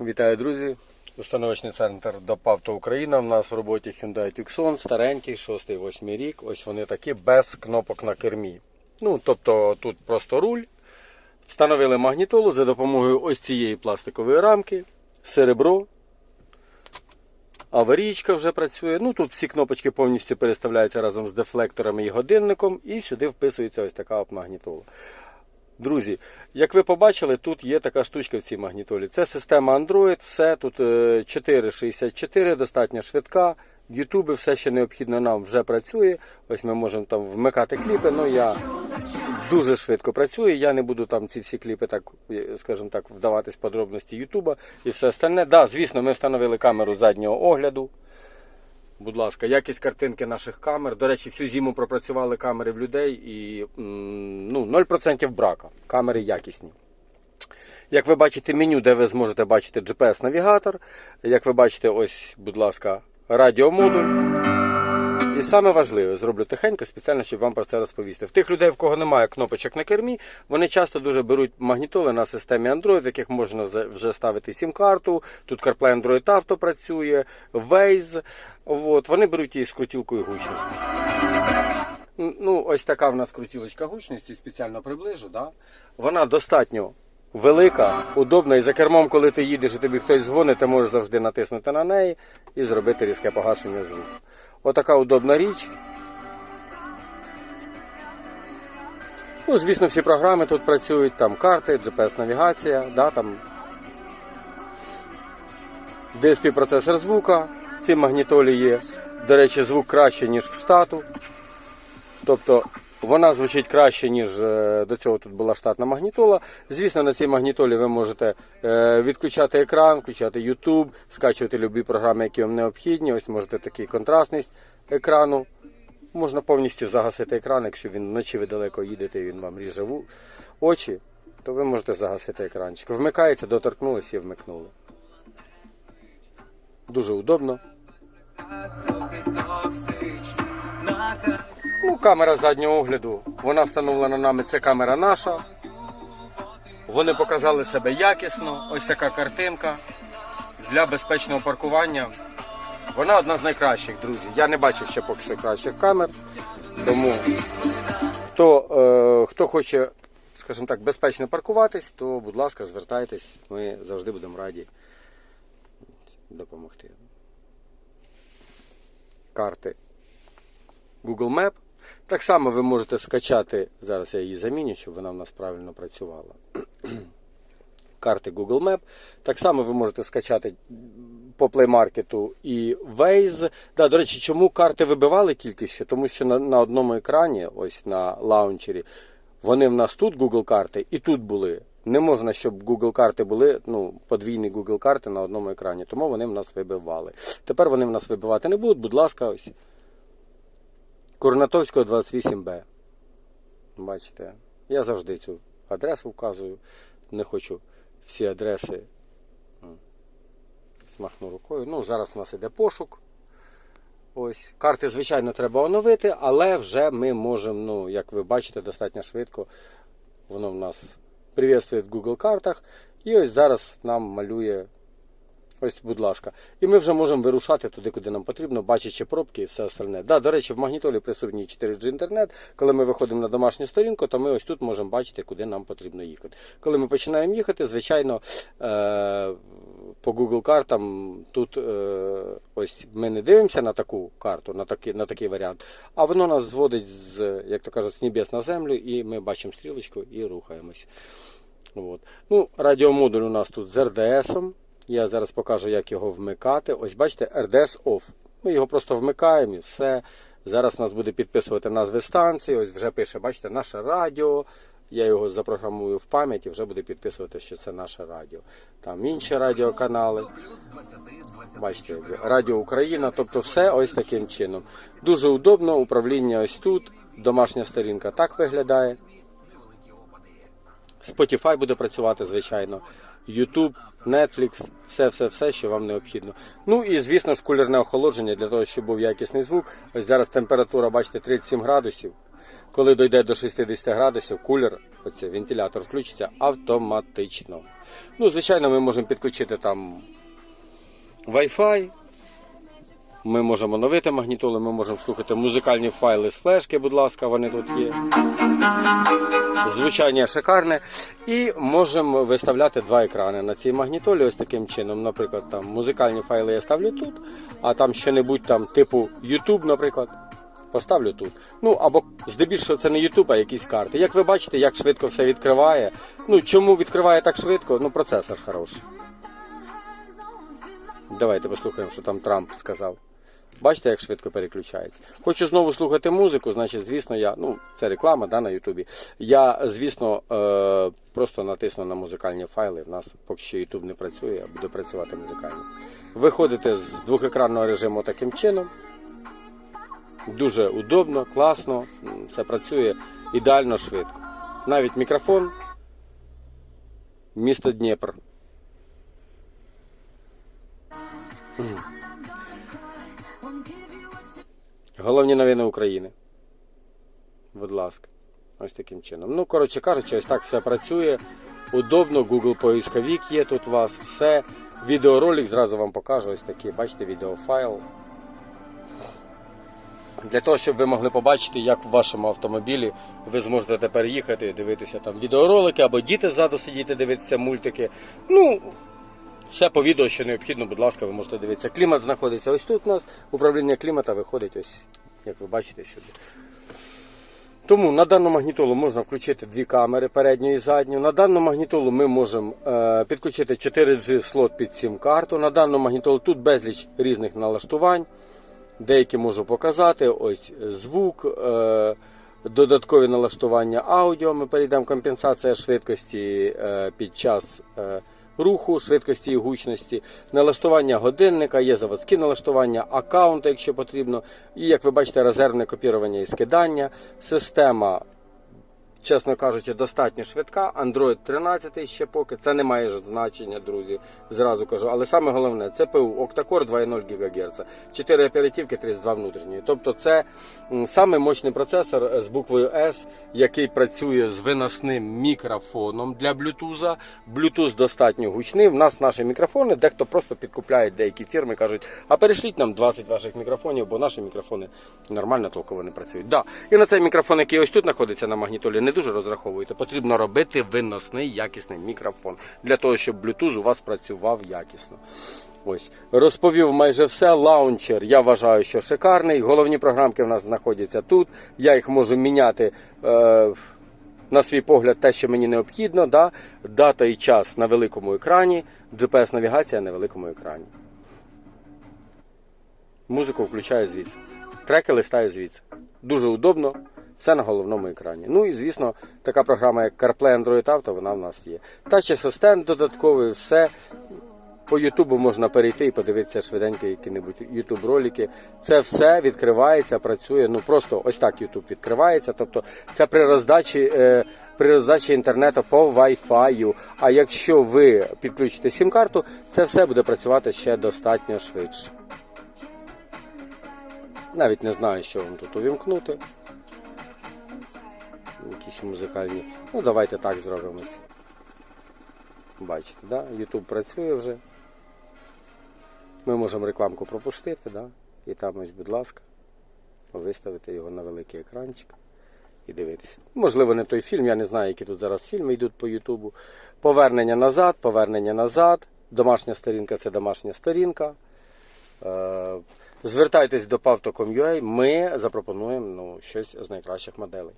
Вітаю, друзі! Установочний центр ДОПАВТО Україна. У нас в роботі Hyundai Tucson, старенький, 6-8 рік. Ось вони такі без кнопок на кермі. Ну, тобто тут просто руль. Встановили магнітолу за допомогою ось цієї пластикової рамки, серебро. Аварійка вже працює. Ну тут всі кнопочки повністю переставляються разом з дефлекторами і годинником, і сюди вписується ось така от магнітола. Друзі, як ви побачили, тут є така штучка в цій магнітолі. Це система Android, все тут е, 4.64, достатньо швидка. Ютуби, все, що необхідно нам, вже працює. Ось ми можемо там вмикати кліпи. Ну я дуже швидко працюю. Я не буду там ці всі кліпи, так е, скажімо так, вдаватись подробності Ютуба і все остальне. Да, звісно, ми встановили камеру заднього огляду. Будь ласка, якість картинки наших камер. До речі, всю зиму пропрацювали камери в людей і ну, 0% брака. Камери якісні. Як ви бачите меню, де ви зможете бачити GPS-навігатор. Як ви бачите, ось, будь ласка, радіомодуль. І саме важливе, зроблю тихенько, спеціально, щоб вам про це розповісти. В тих людей, в кого немає кнопочок на кермі, вони часто дуже беруть магнітоли на системі Android, в яких можна вже ставити сім-карту. Тут CarPlay Android Auto працює, Waze. От, вони беруть її з крутілкою гучності. Ну, ось така в нас крутілочка гучності, спеціально приближу. Да? Вона достатньо велика, удобна, і за кермом, коли ти їдеш і тобі хтось дзвонить, ти можеш завжди натиснути на неї і зробити різке погашення звуку. Отака удобна річ. Ну, звісно, всі програми тут працюють, там карти, GPS-навігація, да, там DSP процесор звука. В цій магнітолі є. До речі, звук краще, ніж в штату. Тобто вона звучить краще, ніж е, до цього тут була штатна магнітола. Звісно, на цій магнітолі ви можете е, відключати екран, включати YouTube, скачувати любі програми, які вам необхідні. Ось можете такий контрастність екрану. Можна повністю загасити екран, якщо він вночі ви далеко їдете він вам ріже очі, то ви можете загасити екранчик. Вмикається, доторкнулися і вмикнули. Дуже удобно. Ну, камера заднього огляду, вона встановлена нами, це камера наша. Вони показали себе якісно. Ось така картинка для безпечного паркування. Вона одна з найкращих, друзі. Я не бачив ще поки що кращих камер. Тому хто, е, хто хоче, скажімо так, безпечно паркуватись, то, будь ласка, звертайтесь. Ми завжди будемо раді допомогти. Карти Google Map. Так само ви можете скачати, зараз я її заміню, щоб вона в нас правильно працювала. Карти Google Map. Так само ви можете скачати по Play Market і Waze. Да, до речі, чому карти вибивали тільки що? Тому що на, на одному екрані, ось на лаунчері, вони в нас тут Google карти і тут були. Не можна, щоб Google карти були, ну, подвійні Google карти на одному екрані, тому вони в нас вибивали. Тепер вони в нас вибивати не будуть, будь ласка, ось. Курнатовського 28Б. Бачите, я завжди цю адресу вказую. Не хочу всі адреси. Смахну рукою. Ну, зараз у нас іде пошук. Ось. Карти, звичайно, треба оновити, але вже ми можемо, ну, як ви бачите, достатньо швидко. Воно в нас привітствує в Google картах. І ось зараз нам малює. Ось, будь ласка. І ми вже можемо вирушати туди, куди нам потрібно, бачачи пробки і все остальне. Да, до речі, в магнітолі присутній 4G інтернет. Коли ми виходимо на домашню сторінку, то ми ось тут можемо бачити, куди нам потрібно їхати. Коли ми починаємо їхати, звичайно, е- по Google картам тут е- ось ми не дивимося на таку карту, на такий, на такий варіант, а воно нас зводить з, як то кажуть, з небес на землю, і ми бачимо стрілочку і рухаємось. От. Ну, радіомодуль у нас тут з RDS. Я зараз покажу, як його вмикати. Ось бачите, RDS OFF. Ми його просто вмикаємо і все. Зараз нас буде підписувати назви станції. Ось вже пише, бачите, наше радіо. Я його запрограмую в пам'ять і вже буде підписувати, що це наше радіо. Там інші радіоканали. Бачите, Радіо Україна, тобто все ось таким чином. Дуже удобно, управління ось тут. Домашня сторінка так виглядає. Spotify буде працювати, звичайно. YouTube, Netflix, все, все, все, що вам необхідно. Ну і звісно ж кулерне охолодження для того, щоб був якісний звук. Ось зараз температура, бачите, 37 градусів. Коли дойде до 60 градусів, кулер оце, вентилятор включиться автоматично. Ну, звичайно, ми можемо підключити там Wi-Fi. Ми можемо новити магнітоли, ми можемо слухати музикальні файли з флешки, будь ласка, вони тут є. Звучання шикарне. І можемо виставляти два екрани на цій магнітолі. Ось таким чином. Наприклад, там музикальні файли я ставлю тут, а там що-небудь там, типу YouTube, наприклад, поставлю тут. Ну або здебільшого це не YouTube, а якісь карти. Як ви бачите, як швидко все відкриває. Ну чому відкриває так швидко? Ну, процесор хороший. Давайте послухаємо, що там Трамп сказав. Бачите, як швидко переключається. Хочу знову слухати музику, значить, звісно, я, ну, це реклама да, на Ютубі. Я, звісно, е, просто натисну на музикальні файли. В нас поки що Ютуб не працює, а буде працювати музикально. Виходите з двохекранного режиму таким чином. Дуже удобно, класно, все працює ідеально швидко. Навіть мікрофон, місто Дніпр. Головні новини України. Будь ласка. Ось таким чином. Ну, коротше кажучи, ось так все працює. Удобно, Google поисковик є тут у вас, все. Відеоролик зразу вам покажу. Ось такий, бачите, відеофайл. Для того, щоб ви могли побачити, як в вашому автомобілі ви зможете тепер їхати, дивитися там відеоролики, або діти ззаду сидіти, дивитися мультики. Ну, все по відео, що необхідно, будь ласка, ви можете дивитися. Клімат знаходиться ось тут у нас. Управління клімата виходить ось, як ви бачите, сюди. Тому на дану магнітолу можна включити дві камери передню і задню. На дану магнітолу ми можемо е, підключити 4G слот під сім карту. На дану магнітолу тут безліч різних налаштувань. Деякі можу показати. Ось звук, е, додаткові налаштування аудіо. Ми перейдемо компенсація швидкості е, під час е, руху, швидкості і гучності, налаштування годинника, є заводські налаштування, аккаунти, якщо потрібно. І як ви бачите, резервне копірування і скидання. Система. Чесно кажучи, достатньо швидка. Android 13 ще поки. Це не має ж значення, друзі. Зразу кажу. Але саме головне ЦПУ Octa-Core 2.0 ГГц. 4 оперативки, 32 внутрішні. Тобто це м, самий мощний процесор з буквою S, який працює з виносним мікрофоном для Bluetooth. Bluetooth достатньо гучний. В нас наші мікрофони, дехто просто підкупляє деякі фірми, кажуть, а перешліть нам 20 ваших мікрофонів, бо наші мікрофони нормально толково не працюють. Да. І на цей мікрофон, який ось тут знаходиться на магнітолі, не дуже розраховуєте. Потрібно робити виносний якісний мікрофон для того, щоб Bluetooth у вас працював якісно. Ось розповів майже все. Лаунчер я вважаю, що шикарний. Головні програмки в нас знаходяться тут. Я їх можу міняти. Е- на свій погляд, те, що мені необхідно, да? дата і час на великому екрані, GPS-навігація на великому екрані. Музику включаю звідси. Треки листаю звідси. Дуже удобно, все на головному екрані. Ну і звісно, така програма, як CarPlay Android Auto, вона в нас є. Touch асистент додатковий, все. По Ютубу можна перейти і подивитися швиденько які-небудь Ютуб ролики. Це все відкривається, працює. Ну просто ось так Ютуб відкривається. Тобто це при роздачі, е, при роздачі інтернету по Wi-Fi. А якщо ви підключите сім-карту, це все буде працювати ще достатньо швидше. Навіть не знаю, що вам тут увімкнути. Якісь музикальні. Ну, давайте так зробимо. Бачите, да? YouTube працює вже. Ми можемо рекламку пропустити, да? і там ось, будь ласка, виставити його на великий екранчик і дивитися. Можливо, не той фільм, я не знаю, які тут зараз фільми йдуть по Ютубу. Повернення назад, повернення назад. Домашня сторінка це домашня сторінка. Е, Звертайтесь до pavto.com.ua, ми запропонуємо ну, щось з найкращих моделей.